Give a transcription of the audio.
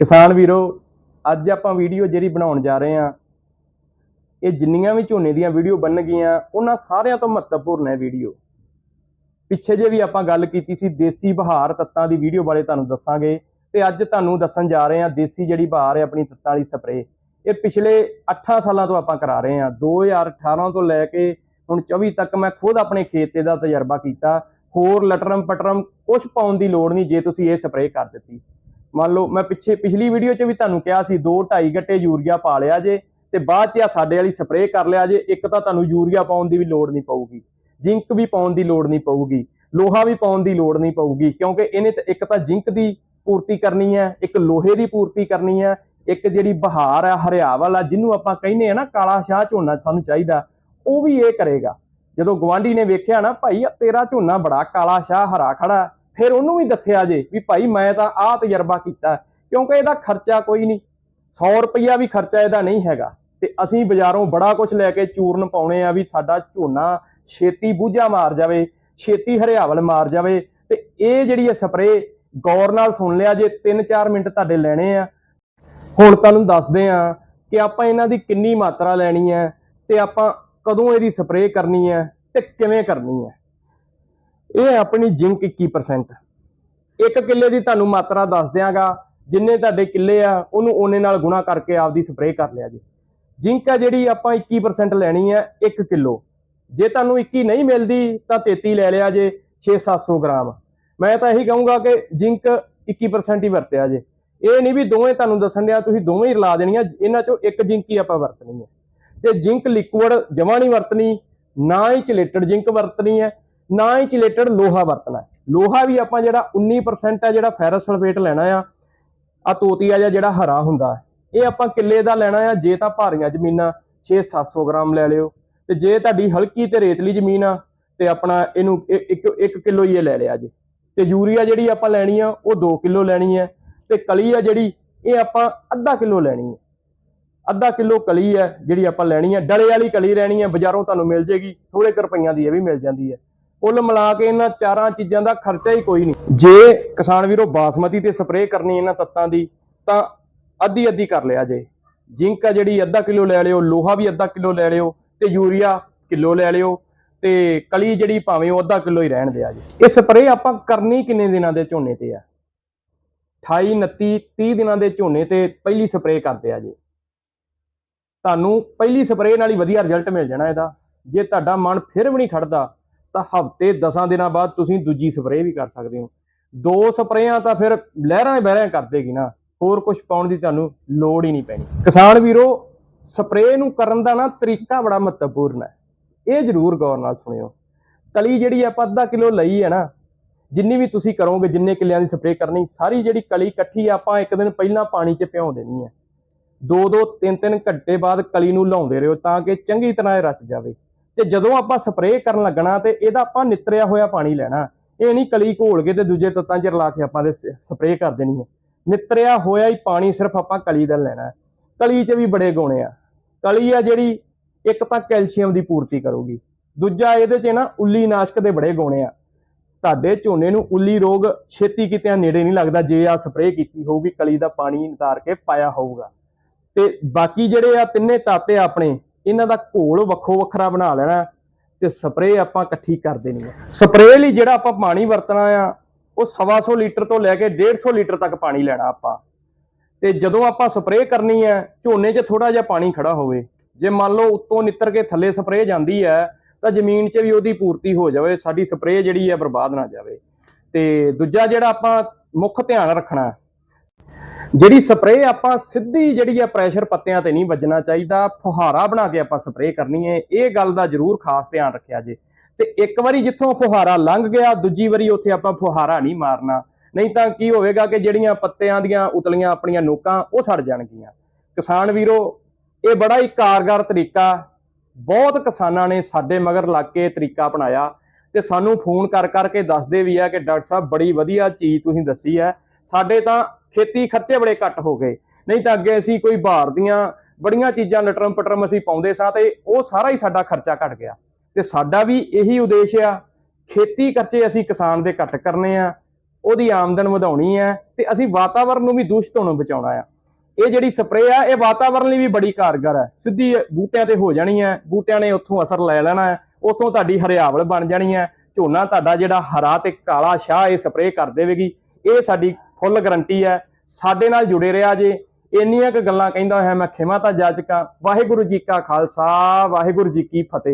ਕਿਸਾਨ ਵੀਰੋ, ਅੱਜ ਆਪਾਂ ਵੀਡੀਓ ਜਿਹੜੀ ਬਣਾਉਣ ਜਾ ਰਹੇ ਹਾਂ, ਇਹ ਜਿੰਨੀਆਂ ਵੀ ਝੋਨੇ ਦੀਆਂ ਵੀਡੀਓ ਬਣਨਗੀਆਂ, ਉਹਨਾਂ ਸਾਰਿਆਂ ਤੋਂ ਮਹੱਤਵਪੂਰਨ ਹੈ ਵੀਡੀਓ ਪਿੱਛੇ ਜੇ ਵੀ ਆਪਾਂ ਗੱਲ ਕੀਤੀ ਸੀ ਦੇਸੀ ਬਹਾਰ ਤੱਤਾਂ ਦੀ ਵੀਡੀਓ ਬਾਰੇ ਤੁਹਾਨੂੰ ਦੱਸਾਂਗੇ, ਤੇ ਅੱਜ ਤੁਹਾਨੂੰ ਦੱਸਣ ਜਾ ਰਹੇ ਹਾਂ ਦੇਸੀ ਜਿਹੜੀ ਬਹਾਰ ਹੈ ਆਪਣੀ ਤੱਤਾਂ ਵਾਲੀ ਸਪਰੇ ਇਹ ਪਿਛਲੇ 8 ਸਾਲਾਂ ਤੋਂ ਆਪਾਂ ਕਰਾ ਰਹੇ ਹਾਂ। 2018 ਤੋਂ ਲੈ ਕੇ ਹੁਣ 24 ਤੱਕ ਮੈਂ ਖੁਦ ਆਪਣੇ ਖੇਤ ਤੇ ਦਾ ਤਜਰਬਾ ਕੀਤਾ। ਹੋਰ ਲਟਰਮ ਪਟਰਮ ਕੁਝ ਪਾਉਣ ਦੀ ਲੋੜ ਨਹੀਂ ਜੇ ਤੁਸੀਂ ਇਹ ਸਪਰੇ ਕਰ ਦਿੱਤੀ। ਮੰਨ ਲਓ ਮੈਂ ਪਿੱਛੇ ਪਿਛਲੀ ਵੀਡੀਓ 'ਚ ਵੀ ਤੁਹਾਨੂੰ ਕਿਹਾ ਸੀ 2 2.5 ਗੱਟੇ ਯੂਰੀਆ ਪਾ ਲਿਆ ਜੇ ਤੇ ਬਾਅਦ 'ਚ ਆ ਸਾਡੇ ਵਾਲੀ ਸਪਰੇਅ ਕਰ ਲਿਆ ਜੇ, ਇੱਕ ਤਾਂ ਤੁਹਾਨੂੰ ਯੂਰੀਆ ਪਾਉਣ ਦੀ ਵੀ ਲੋੜ ਨਹੀਂ ਪਊਗੀ ਜ਼ਿੰਕ ਵੀ ਪਾਉਣ ਦੀ ਲੋੜ ਨਹੀਂ ਪਊਗੀ, ਲੋਹਾ ਵੀ ਪਾਉਣ ਦੀ ਲੋੜ ਨਹੀਂ ਪਊਗੀ, ਕਿਉਂਕਿ ਇਹਨੇ ਤਾਂ ਇੱਕ ਤਾਂ ਜ਼ਿੰਕ ਦੀ ਪੂਰਤੀ ਕਰਨੀ ਹੈ, ਇੱਕ ਲੋਹੇ ਦੀ ਪੂਰਤੀ ਕਰਨੀ ਹੈ, ਇੱਕ ਜਿਹੜੀ ਬਹਾਰ ਹੈ ਹਰਿਆ ਵਾਲਾ ਜਿਹਨੂੰ ਆਪਾਂ ਕਹਿੰਦੇ ਆ ਨਾ ਕਾਲਾ ਸ਼ਾਹ ਝੋਨਾ ਸਾਨੂੰ ਚਾਹੀਦਾ, ਉਹ ਵੀ ਇਹ ਕਰੇਗਾ। ਜਦੋਂ ਗਵਾਂਢੀ ਨੇ ਵੇਖਿਆ ਨਾ, ਭਾਈ ਤੇਰਾ ਝੋਨਾ ਬੜਾ ਕਾਲਾ ਸ਼ਾਹ, ਹਰਾ ਖੜਾ ਫਿਰ ਉਹਨੂੰ ਵੀ ਦੱਸਿਆ ਜੇ ਵੀ ਭਾਈ ਮੈਂ ਤਾਂ ਆਹ ਤਜਰਬਾ ਕੀਤਾ। ਕਿਉਂਕਿ ਇਹਦਾ ਖਰਚਾ ਕੋਈ ਨਹੀਂ। 100 ਰੁਪਈਆ ਵੀ ਖਰਚਾ ਇਹਦਾ ਨਹੀਂ ਹੈਗਾ। ਤੇ ਅਸੀਂ ਬਾਜ਼ਾਰੋਂ ਬੜਾ ਕੁਝ ਲੈ ਕੇ ਚੂਰਨ ਪਾਉਣੇ ਆ ਵੀ ਸਾਡਾ ਝੋਨਾ ਛੇਤੀ ਬੂਝਾ ਮਾਰ ਜਾਵੇ, ਛੇਤੀ ਹਰਿਆਵਲ ਮਾਰ ਜਾਵੇ। ਤੇ ਇਹ ਜਿਹੜੀ ਹੈ ਸਪਰੇ ਗੌਰ ਨਾਲ ਸੁਣ ਲਿਆ ਜੇ 3-4 ਮਿੰਟ ਤੁਹਾਡੇ ਲੈਣੇ ਆ। ਹੁਣ ਤੁਹਾਨੂੰ ਦੱਸਦੇ ਆ ਕਿ ਆਪਾਂ ਇਹਨਾਂ ਦੀ ਕਿੰਨੀ ਮਾਤਰਾ ਲੈਣੀ ਹੈ ਤੇ ਆਪਾਂ ਕਦੋਂ ਇਹਦੀ ਸਪਰੇਅ ਕਰਨੀ ਹੈ ਤੇ ਕਿਵੇਂ ਕਰਨੀ ਹੈ। ਇਹ ਹੈ ਆਪਣੀ ਜ਼ਿੰਕ 21% ਇੱਕ ਕਿੱਲੇ ਦੀ ਤੁਹਾਨੂੰ ਮਾਤਰਾ ਦੱਸ ਦਿਆਂਗਾ, ਜਿੰਨੇ ਤੁਹਾਡੇ ਕਿੱਲੇ ਆ, ਉਹਨੂੰ ਓਨੇ ਨਾਲ ਗੁਣਾ ਕਰਕੇ ਆਪਦੀ ਸਪਰੇਅ ਕਰ ਲਿਆ ਜੀ। ਜ਼ਿੰਕ ਆ ਜਿਹੜੀ ਆਪਾਂ 21% ਲੈਣੀ ਹੈ 1 ਕਿਲੋ। ਜੇ ਤੁਹਾਨੂੰ 21 ਨਹੀਂ ਮਿਲਦੀ, ਤਾਂ 33 ਲੈ ਲਿਆ ਜੇ 6-700 ਗ੍ਰਾਮ। ਮੈਂ ਤਾਂ ਇਹੀ ਕਹੂੰਗਾ ਕਿ ਜ਼ਿੰਕ 21% ਹੀ ਵਰਤਿਆ ਜੇ। ਇਹ ਨਹੀਂ ਵੀ ਦੋਵੇਂ ਤੁਹਾਨੂੰ ਦੱਸਣ ਡਿਆ, ਤੁਸੀਂ ਦੋਵੇਂ ਹੀ ਰਲਾ ਦੇਣੀਆਂ, ਇਹਨਾਂ ਚੋਂ ਇੱਕ ਜ਼ਿੰਕ ਹੀ ਆਪਾਂ ਵਰਤਣੀ ਹੈ। ਤੇ ਜ਼ਿੰਕ ਲਿਕੁਇਡ ਜਮਾ ਨਹੀਂ ਵਰਤਣੀ, ਨਾ ਹੀ ਚਲੇਟਡ ਜ਼ਿੰਕ ਵਰਤਣੀ ਹੈ। ਨਾ ਹੀ ਚਿਲੇਟਡ ਲੋਹਾ ਵਰਤਣਾ ਲੋਹਾ ਵੀ ਆਪਾਂ ਜਿਹੜਾ 19% ਆ ਜਿਹੜਾ ਫੈਰਸ ਸਲਫੇਟ ਲੈਣਾ ਆ ਆ ਤੋਤੀਆ ਜਿਹਾ ਜਿਹੜਾ ਹਰਾ ਹੁੰਦਾ ਇਹ ਆਪਾਂ ਕਿੱਲੇ ਦਾ ਲੈਣਾ ਆ, ਜੇ ਤਾਂ ਭਾਰੀਆਂ ਜ਼ਮੀਨਾਂ 6-700 ਗ੍ਰਾਮ ਲੈ ਲਿਓ, ਤੇ ਜੇ ਤੁਹਾਡੀ ਹਲਕੀ ਤੇ ਰੇਤਲੀ ਜ਼ਮੀਨ ਆ, ਤੇ ਆਪਣਾ ਇਹਨੂੰ 1 ਕਿਲੋ ਹੀ ਇਹ ਲੈ ਲਿਆ ਜੀ। ਤੇ ਯੂਰੀਆ ਜਿਹੜੀ ਆਪਾਂ ਲੈਣੀ ਆ, ਉਹ 2 ਕਿਲੋ ਲੈਣੀ ਹੈ ਤੇ ਕਲੀ ਆ ਜਿਹੜੀ, ਇਹ ਆਪਾਂ ਅੱਧਾ ਕਿਲੋ ਲੈਣੀ ਹੈ ਅੱਧਾ ਕਿਲੋ ਕਲੀ ਹੈ ਜਿਹੜੀ ਆਪਾਂ ਲੈਣੀ ਹੈ ਡਲੇ ਵਾਲੀ ਕਲੀ ਲੈਣੀ ਹੈ ਬਾਜ਼ਾਰੋਂ ਤੁਹਾਨੂੰ ਮਿਲ ਜੇਗੀ ਥੋੜੇ ਕੁ ਰੁਪਈਆਂ ਦੀ ਇਹ ਵੀ ਮਿਲ ਜਾਂਦੀ ਹੈ ਕੁੱਲ ਮਿਲਾ ਕੇ ਇਹਨਾਂ ਚਾਰਾਂ ਚੀਜ਼ਾਂ ਦਾ ਖਰਚਾ ਹੀ ਕੋਈ ਨਹੀਂ। ਜੇ ਕਿਸਾਨ ਵੀਰੋ ਬਾਸਮਤੀ ਤੇ ਸਪਰੇਅ ਕਰਨੀ ਇਹਨਾਂ ਤੱਤਾਂ ਦੀ, ਤਾਂ ਅੱਧੀ ਅੱਧੀ ਕਰ ਲਿਆ ਜੇ। ਜ਼ਿੰਕ ਆ ਜਿਹੜੀ ਅੱਧਾ ਕਿਲੋ ਲੈ ਲਿਓ, ਲੋਹਾ ਵੀ ਅੱਧਾ ਕਿਲੋ ਲੈ ਲਿਓ ਤੇ ਯੂਰੀਆ ਕਿਲੋ ਲੈ ਲਿਓ ਤੇ ਕਲੀ ਜਿਹੜੀ ਭਾਵੇਂ ਉਹ ਅੱਧਾ ਕਿਲੋ ਹੀ ਰਹਿਣ ਦਿਆ ਜੇ। ਇਹ ਸਪਰੇਅ ਆਪਾਂ ਕਰਨੀ ਕਿੰਨੇ ਦਿਨਾਂ ਦੇ ਝੋਨੇ ਤੇ ਆ? 28 29 30 ਦਿਨਾਂ ਦੇ ਝੋਨੇ ਤੇ ਪਹਿਲੀ ਸਪਰੇਅ ਕਰਦੇ ਆ ਜੇ। ਤੁਹਾਨੂੰ ਪਹਿਲੀ ਸਪਰੇਅ ਨਾਲ ਹੀ ਵਧੀਆ ਰਿਜ਼ਲਟ ਮਿਲ ਜਾਣਾ ਇਹਦਾ। ਜੇ ਤੁਹਾਡਾ ਮਨ ਫਿਰ ਵੀ ਨਹੀਂ ਖੜਦਾ ਤਾਂ ਹਫ਼ਤੇ 10 ਦਿਨਾਂ ਬਾਅਦ ਤੁਸੀਂ ਦੂਜੀ ਸਪਰੇਅ ਵੀ ਕਰ ਸਕਦੇ ਹੋ। ਦੋ ਸਪਰੇਆਂ ਤਾਂ ਫਿਰ ਲਹਿਰਾਂ ਹੀ ਬਹਿਰਾਂ ਕਰ ਦੇਗੀ ਨਾ। ਹੋਰ ਕੁਝ ਪਾਉਣ ਦੀ ਤੁਹਾਨੂੰ ਲੋੜ ਹੀ ਨਹੀਂ ਪੈਣੀ। ਕਿਸਾਨ ਵੀਰੋ, ਸਪਰੇਅ ਨੂੰ ਕਰਨ ਦਾ ਨਾ ਤਰੀਕਾ ਬੜਾ ਮਹੱਤਵਪੂਰਨ ਹੈ। ਇਹ ਜ਼ਰੂਰ ਗੌਰ ਨਾਲ ਸੁਣਿਓ। ਕਲੀ ਜਿਹੜੀ ਆਪਾਂ ਅੱਧਾ ਕਿਲੋ ਲਈ ਹੈ ਨਾ, ਜਿੰਨੀ ਵੀ ਤੁਸੀਂ ਕਰੋਗੇ, ਜਿੰਨੇ ਕਿੱਲਿਆਂ ਦੀ ਸਪਰੇਅ ਕਰਨੀ, ਸਾਰੀ ਜਿਹੜੀ ਕਲੀ ਇਕੱਠੀ ਆਪਾਂ ਇੱਕ ਦਿਨ ਪਹਿਲਾਂ ਪਾਣੀ 'ਚ ਭਿਉਂ ਦੇਣੀ ਹੈ। ਦੋ ਦੋ, ਤਿੰਨ ਤਿੰਨ ਘੰਟੇ ਬਾਅਦ ਕਲੀ ਨੂੰ ਲਾਉਂਦੇ ਰਹੋ ਤਾਂ ਕਿ ਚੰਗੀ ਤਰ੍ਹਾਂ ਇਹ ਰਚ ਜਾਵੇ। ਤੇ ਜਦੋਂ ਆਪਾਂ ਸਪਰੇਅ ਕਰਨ ਲੱਗਣਾ ਤੇ ਇਹਦਾ ਆਪਾਂ ਨਿਤਰਿਆ ਹੋਇਆ ਪਾਣੀ ਲੈਣਾ। ਇਹ ਨਹੀਂ ਕਲੀ ਘੋਲ ਕੇ ਤੇ ਦੂਜੇ ਤੱਤਾਂ 'ਚ ਰਲਾ ਕੇ ਆਪਾਂ ਦੇ ਸਪਰੇਅ ਕਰ ਦੇਣੀ ਹੈ। ਨਿਤਰਿਆ ਹੋਇਆ ਹੀ ਪਾਣੀ ਸਿਰਫ ਆਪਾਂ ਕਲੀ ਦਾ ਲੈਣਾ ਕਲੀ 'ਚ ਵੀ ਬੜੇ ਗੁਣ ਆ। ਕਲੀ ਆ ਜਿਹੜੀ ਇੱਕ ਤਾਂ ਕੈਲਸ਼ੀਅਮ ਦੀ ਪੂਰਤੀ ਕਰੂਗੀ। ਦੂਜਾ ਇਹਦੇ 'ਚ ਨਾ ਉੱਲੀ ਨਾਸ਼ਕ ਦੇ ਬੜੇ ਗੁਣ ਆ। ਤੁਹਾਡੇ ਝੋਨੇ ਨੂੰ ਉੱਲੀ ਰੋਗ ਛੇਤੀ ਕਿਤੇ ਨੇੜੇ ਨਹੀਂ ਲੱਗਦਾ ਜੇ ਆ ਸਪਰੇਅ ਕੀਤੀ ਹੋਊਗੀ, ਕਲੀ ਦਾ ਪਾਣੀ ਨਿਤਾਰ ਕੇ ਪਾਇਆ ਹੋਊਗਾ। ਤੇ ਬਾਕੀ ਜਿਹੜੇ ਆ ਤਿੰਨੇ ਤਾਤੇ ਆਪਣੇ ਇਹਨਾਂ ਦਾ ਘੋਲ ਵੱਖੋ ਵੱਖਰਾ ਬਣਾ ਲੈਣਾ ਤੇ ਸਪਰੇਅ ਆਪਾਂ ਇਕੱਠੀ ਕਰ ਦੇਣੀ ਹੈ। ਸਪਰੇਅ ਲਈ ਜਿਹੜਾ ਆਪਾਂ ਪਾਣੀ ਵਰਤਣਾ ਆ, ਉਹ 125 ਲੀਟਰ ਤੋਂ ਲੈ ਕੇ 150 ਲੀਟਰ ਤੱਕ ਪਾਣੀ ਲੈਣਾ ਆਪਾਂ। ਤੇ ਜਦੋਂ ਆਪਾਂ ਸਪਰੇਅ ਕਰਨੀ ਹੈ, ਝੋਨੇ 'ਚ ਥੋੜਾ ਜਿਹਾ ਪਾਣੀ ਖੜਾ ਹੋਵੇ। ਜੇ ਮੰਨ ਲਓ ਉੱਤੋਂ ਨਿੱਤਰ ਕੇ ਥੱਲੇ ਸਪਰੇਅ ਜਾਂਦੀ ਹੈ, ਤਾਂ ਜ਼ਮੀਨ 'ਚ ਵੀ ਉਹਦੀ ਪੂਰਤੀ ਹੋ ਜਾਵੇ, ਸਾਡੀ ਸਪਰੇਅ ਜਿਹੜੀ ਹੈ ਬਰਬਾਦ ਨਾ ਜਾਵੇ। ਤੇ ਦੂਜਾ ਜਿਹੜਾ ਆਪਾਂ ਮੁੱਖ ਧਿਆਨ ਰੱਖਣਾ ਜਿਹੜੀ ਸਪਰੇਅ ਆਪਾਂ ਸਿੱਧੀ ਜਿਹੜੀ ਆ ਪ੍ਰੈਸ਼ਰ ਪੱਤਿਆਂ ਤੇ ਨਹੀਂ ਵੱਜਣਾ ਚਾਹੀਦਾ, ਫੁਹਾਰਾ ਬਣਾ ਕੇ ਆਪਾਂ ਸਪਰੇਅ ਕਰਨੀ ਹੈ ਇਹ ਗੱਲ ਦਾ ਜ਼ਰੂਰ ਖਾਸ ਧਿਆਨ ਰੱਖਿਆ ਜੇ। ਤੇ ਇੱਕ ਵਾਰੀ ਜਿੱਥੋਂ ਫੁਹਾਰਾ ਲੰਘ ਗਿਆ, ਦੂਜੀ ਵਾਰੀ ਉੱਥੇ ਆਪਾਂ ਫੁਹਾਰਾ ਨਹੀਂ ਮਾਰਨਾ। ਨਹੀਂ ਤਾਂ ਕੀ ਹੋਵੇਗਾ ਕਿ ਜਿਹੜੀਆਂ ਪੱਤਿਆਂ ਦੀਆਂ ਉਤਲੀਆਂ ਆਪਣੀਆਂ ਨੋਕਾਂ, ਉਹ ਸੜ ਜਾਣਗੀਆਂ। ਕਿਸਾਨ ਵੀਰੋ, ਇਹ ਬੜਾ ਹੀ ਕਾਰਗਰ ਤਰੀਕਾ। ਬਹੁਤ ਕਿਸਾਨਾਂ ਨੇ ਸਾਡੇ ਮਗਰ ਲੱਗ ਕੇ ਤਰੀਕਾ ਅਪਣਾਇਆ। ਤੇ ਸਾਨੂੰ ਫੋਨ ਕਰ ਕਰਕੇ ਦੱਸਦੇ ਵੀ ਆ ਕਿ ਡਾਕਟਰ ਸਾਹਿਬ, ਬੜੀ ਵਧੀਆ ਚੀਜ਼ ਤੁਸੀਂ ਦੱਸੀ ਹੈ। ਸਾਡੇ ਤਾਂ ਖੇਤੀ ਖਰਚੇ ਬੜੇ ਘੱਟ ਹੋ ਗਏ। ਨਹੀਂ ਤਾਂ ਅੱਗੇ ਅਸੀਂ ਕੋਈ ਬਾਹਰ ਦੀਆਂ ਬੜੀਆਂ ਚੀਜ਼ਾਂ ਲਟਰਮ ਪਟਰਮ ਅਸੀਂ ਪਾਉਂਦੇ ਸਾਂ ਤੇ ਉਹ ਸਾਰਾ ਹੀ ਸਾਡਾ ਖਰਚਾ ਘਟ ਗਿਆ। ਤੇ ਸਾਡਾ ਵੀ ਇਹੀ ਉਦੇਸ਼ ਆ, ਖੇਤੀ ਖਰਚੇ ਅਸੀਂ ਕਿਸਾਨ ਦੇ ਘੱਟ ਕਰਨੇ ਆ, ਉਹਦੀ ਆਮਦਨ ਵਧਾਉਣੀ ਹੈ ਤੇ ਅਸੀਂ ਵਾਤਾਵਰਣ ਨੂੰ ਵੀ ਦੂਸ਼ਿਤ ਹੋਣੋਂ ਬਚਾਉਣਾ ਆ। ਇਹ ਜਿਹੜੀ ਸਪਰੇਅ ਆ, ਇਹ ਵਾਤਾਵਰਣ ਲਈ ਵੀ ਬੜੀ ਕਾਰਗਰ ਹੈ ਸਿੱਧੀ ਬੂਟਿਆਂ ਤੇ ਹੋ ਜਾਣੀ ਹੈ ਬੂਟਿਆਂ ਨੇ ਉੱਥੋਂ ਅਸਰ ਲੈ ਲੈਣਾ ਹੈ ਉੱਥੋਂ ਤੁਹਾਡੀ ਹਰਿਆਵਲ ਬਣ ਜਾਣੀ ਹੈ ਝੋਨਾ ਤੁਹਾਡਾ ਜਿਹੜਾ ਹਰਾ ਤੇ ਕਾਲਾ ਸ਼ਾਹ ਇਹ ਸਪਰੇਅ ਕਰ ਦੇਵੇਗੀ। ਇਹ ਸਾਡੀ ਫੁੱਲ ਗਰੰਟੀ ਹੈ, ਸਾਡੇ ਨਾਲ ਜੁੜੇ ਰਿਹਾ ਜੇ। ਇੰਨੀਆਂ ਕੁ ਗੱਲਾਂ ਕਹਿੰਦਾ ਹੋਇਆ ਮੈਂ ਖਿਮਾ ਤਾਂ ਜਾਚਕਾਂ ਵਾਹਿਗੁਰੂ ਜੀ ਕਾ ਖਾਲਸਾ, ਵਾਹਿਗੁਰੂ ਜੀ ਕੀ ਫਤਿਹ।